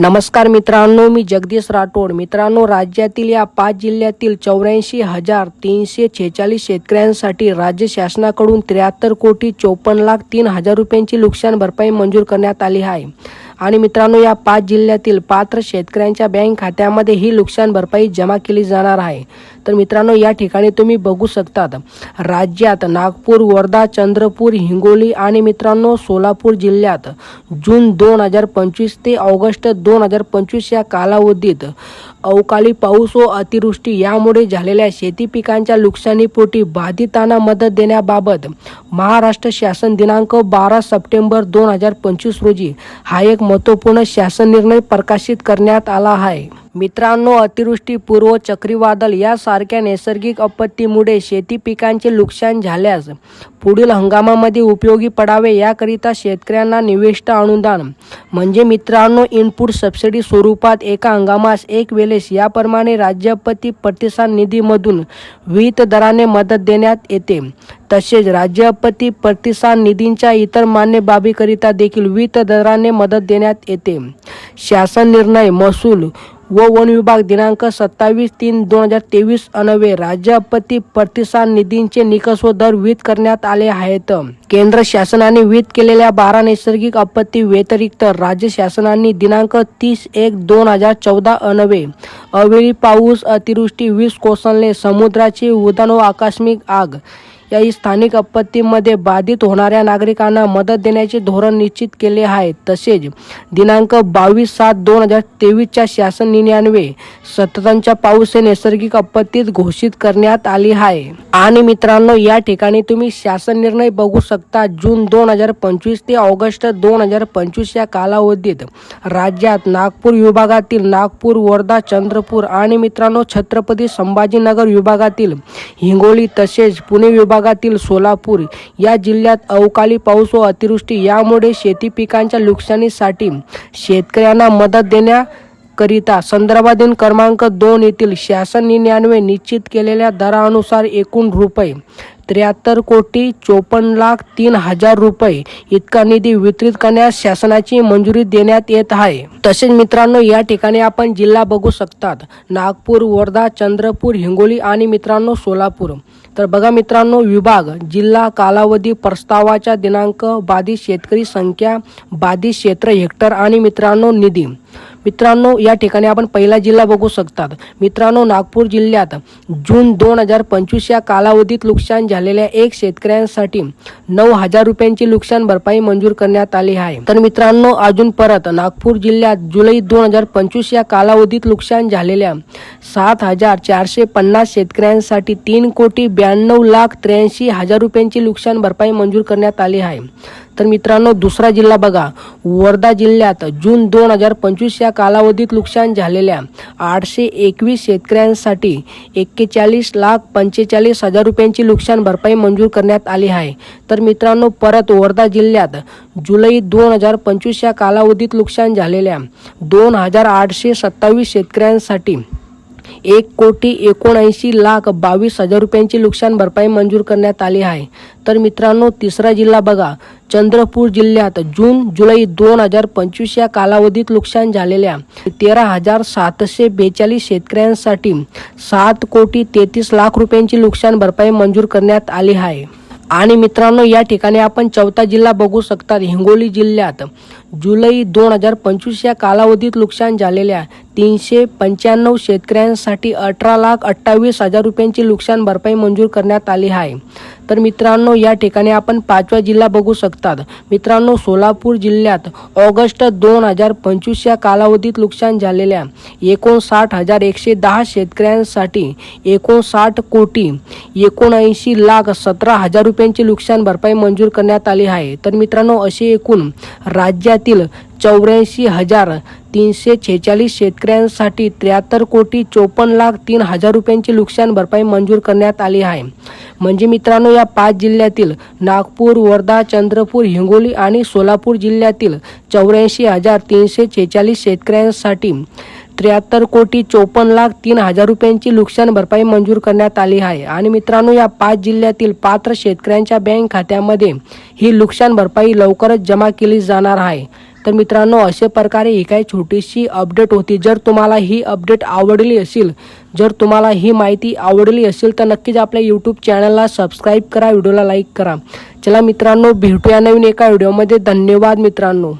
नमस्कार मित्रांनो मी जगदीश राठोड. मित्रांनो राज्यातील या पाच जिल्ह्यातील चौऱ्याऐंशी हजार तीनशे छेचाळीस शेतकऱ्यांसाठी राज्य शासनाकडून त्र्याहत्तर कोटी चोपन्न लाख तीन हजार रुपयांची नुकसान भरपाई मंजूर करण्यात आली आहे. आणि मित्रांनो या पाच जिल्ह्यातील पात्र शेतकऱ्यांच्या बँक खात्यामध्ये ही नुकसान भरपाई जमा केली जाणार आहे. तर मित्रांनो या ठिकाणी तुम्ही बघू शकतात राज्यात नागपूर वर्धा चंद्रपूर हिंगोली आणि मित्रांनो सोलापूर जिल्ह्यात जून दोन हजार पंचवीस ते ऑगस्ट दोन हजार पंचवीस या कालावधीत अवकाळी पाऊस व अतिवृष्टी यामुळे झालेल्या शेती पिकांच्या नुकसानीपोटी बाधितांना मदत देण्याबाबत महाराष्ट्र शासन दिनांक बारा सप्टेंबर दोन हजार पंचवीस रोजी हा एक महत्त्वपूर्ण शासन निर्णय प्रकाशित करण्यात आला आहे. मित्रांनो अतिवृष्टी पूर्व चक्रीवादळ यासारख्या नैसर्गिक आपत्तीमुळे शेती पिकांचे नुकसान झाल्यास पुढील हंगामामध्ये उपयोगी पडावे याकरिता शेतकऱ्यांना निविष्ट अनुदान. म्हणजे मित्रांनो इनपुट सबसिडी स्वरूपात एका हंगामास एक वेळेस याप्रमाणे राज्यपती प्रतिसाद निधीमधून विहित दराने मदत देण्यात येते. तसेच राज्य आपत्ती प्रतिसाद निधींच्या इतर मान्य बाबीकरिता देखील विहित दराने मदत देण्यात येते. शासन निर्णय महसूल व वन विभाग दिनांक सत्तावीस तीन दोन हजार तेवीस अनवे राज्य आपत्ती प्रतिसाद निधींचे निकष व दर विहित करण्यात आले आहेत. केंद्र शासनाने विहित केलेल्या बारा नैसर्गिक आपत्ती व्यतिरिक्त राज्य शासनाने दिनांक तीस एक दोन हजार चौदा अनवे अवेळी पाऊस अतिवृष्टी वीज कोसळणे समुद्राची उदान व आकस्मिक आग याही स्थानिक आपत्तीमध्ये बाधित होणाऱ्या नागरिकांना मदत देण्याचे धोरण निश्चित केले आहे. तसेच दिनांक बावीस सात दोन हजार तेवीसच्या शासन निर्णयान्वये सततांच्या पाऊस हे नैसर्गिक आपत्तीत घोषित करण्यात आली आहे. आणि मित्रांनो या ठिकाणी तुम्ही शासन निर्णय बघू शकता. जून दोन हजार पंचवीस ते ऑगस्ट दोन हजार पंचवीस या कालावधीत राज्यात नागपूर विभागातील नागपूर वर्धा चंद्रपूर आणि मित्रांनो छत्रपती संभाजीनगर विभागातील हिंगोली तसेच पुणे विभाग विभागातील सोलापूर या जिल्ह्यात अवकाळी पाऊस व अतिवृष्टी यामुळे शेती पिकांच्या नुकसानीसाठी शेतकऱ्यांना मदत देण्या करिता संदर्भाधीन क्रमांक दोन येथील शासन निन्यानवे निश्चित केलेल्या दरानुसार एकूण रुपये त्र्याहत्तर कोटी चोपन्न लाख तीन हजार रुपये इतका निधी वितरित करण्यास शासनाची मंजुरी देण्यात येत आहे. तसेच मित्रांनो या ठिकाणी आपण जिल्हा बघू शकतात. नागपूर वर्धा चंद्रपूर हिंगोली आणि मित्रांनो सोलापूर. तर बघा मित्रांनो विभाग जिल्हा कालावधी प्रस्तावाच्या दिनांक बाधित शेतकरी संख्या बाधित क्षेत्र हेक्टर आणि मित्रांनो निधी. मित्रांनो या ठिकाणी आपण पहिला जिल्हा बघू शकतात. मित्रांनो नागपूर जिल्ह्यात जून दोन हजार पंचवीस या कालावधीत नुकसान झालेल्या एक शेतकऱ्यांसाठी नऊ हजार रुपयांची नुकसान भरपाई मंजूर करण्यात आली आहे. तर मित्रांनो अजून परत नागपूर जिल्ह्यात जुलै दोन हजार पंचवीस या कालावधीत नुकसान झालेल्या सात हजार चारशे पन्नास शेतकऱ्यांसाठी तीन कोटी ब्याण्णव लाख त्र्याऐंशी हजार रुपयांची नुकसान भरपाई मंजूर करण्यात आली आहे. तर मित्रांनो दुसरा जिल्हा बघा. वर्धा जिल्ह्यात जून दोन हजार पंचवीस या कालावधीत नुकसान झालेल्या आठशे एकवीस शेतकऱ्यांसाठी एक्केचाळीस लाख पंचेचाळीस हजार रुपयांची नुकसान भरपाई मंजूर करण्यात आली आहे. तर मित्रांनो परत वर्धा जिल्ह्यात जुलै दोन हजार पंचवीस या कालावधीत नुकसान झालेल्या दोन हजार आठशे सत्तावीस शेतकऱ्यांसाठी एक कोटी एकोणऐंशी लाख बावीस हजार रुपयांची नुकसान भरपाई मंजूर करण्यात आली आहे. तर मित्रांनो तिसरा जिल्हा बघा. चंद्रपूर जिल्ह्यात जून जुलै दोन हजार पंचवीस या कालावधीत नुकसान झालेल्या तेरा हजार सातशे बेचाळीस शेतकऱ्यांसाठी सात कोटी तेहतीस लाख रुपयांची नुकसान भरपाई मंजूर करण्यात आली आहे. आणि मित्रांनो या ठिकाणी आपण चौथा जिल्हा बघू शकतात. हिंगोली जिल्ह्यात जुलै दोन हजार पंचवीस या कालावधीत नुकसान झालेल्या तीनशे पंच्याण्णव शेतकऱ्यांसाठी अठरा लाख अठ्ठावीस हजार रुपयांची नुकसान भरपाई मंजूर करण्यात आली आहे. तर मित्रांनो या ठिकाणी आपण पाचवा जिल्हा बघू शकतात. मित्रांनो सोलापूर जिल्ह्यात ऑगस्ट दोन हजार पंचवीस या कालावधीत नुकसान झालेल्या एकोणसाठ हजार एकशे दहा शेतकऱ्यांसाठी एकोणसाठ कोटी एकोणऐंशी लाख सतरा हजार रुपयांची नुकसान भरपाई मंजूर करण्यात आली आहे. तर मित्रांनो असे एकूण राज्यातील चौऱ्याऐंशी हजार तीनशे छेचाळीस शेतकऱ्यांसाठी त्र्याहत्तर कोटी चोपन्न लाख तीन हजार रुपयांची नुकसान भरपाई मंजूर करण्यात आली आहे. म्हणजे मित्रांनो या पाच जिल्ह्यातील नागपूर वर्धा चंद्रपूर हिंगोली आणि सोलापूर जिल्ह्यातील चौऱ्याऐंशी हजार तीनशे छेचाळीस शेतकऱ्यांसाठी त्र्याहत्तर कोटी चोपन्न लाख तीन हजार रुपयांची नुकसान भरपाई मंजूर करण्यात आली आहे. आणि मित्रांनो या पाच जिल्ह्यातील पात्र शेतकऱ्यांच्या बँक खात्यामध्ये ही नुकसान भरपाई लवकरच जमा केली जाणार आहे. तर मित्रांनो अशा प्रकारे ही काही छोटीशी अपडेट होती. जर तुम्हाला ही अपडेट आवडली असेल जर तुम्हाला ही माहिती आवडली असेल तर नक्कीच आपल्या यूट्यूब चॅनलला सबस्क्राईब करा व्हिडिओला लाईक करा. चला मित्रांनो भेटूया नवीन एका व्हिडिओमध्ये धन्यवाद मित्रांनो.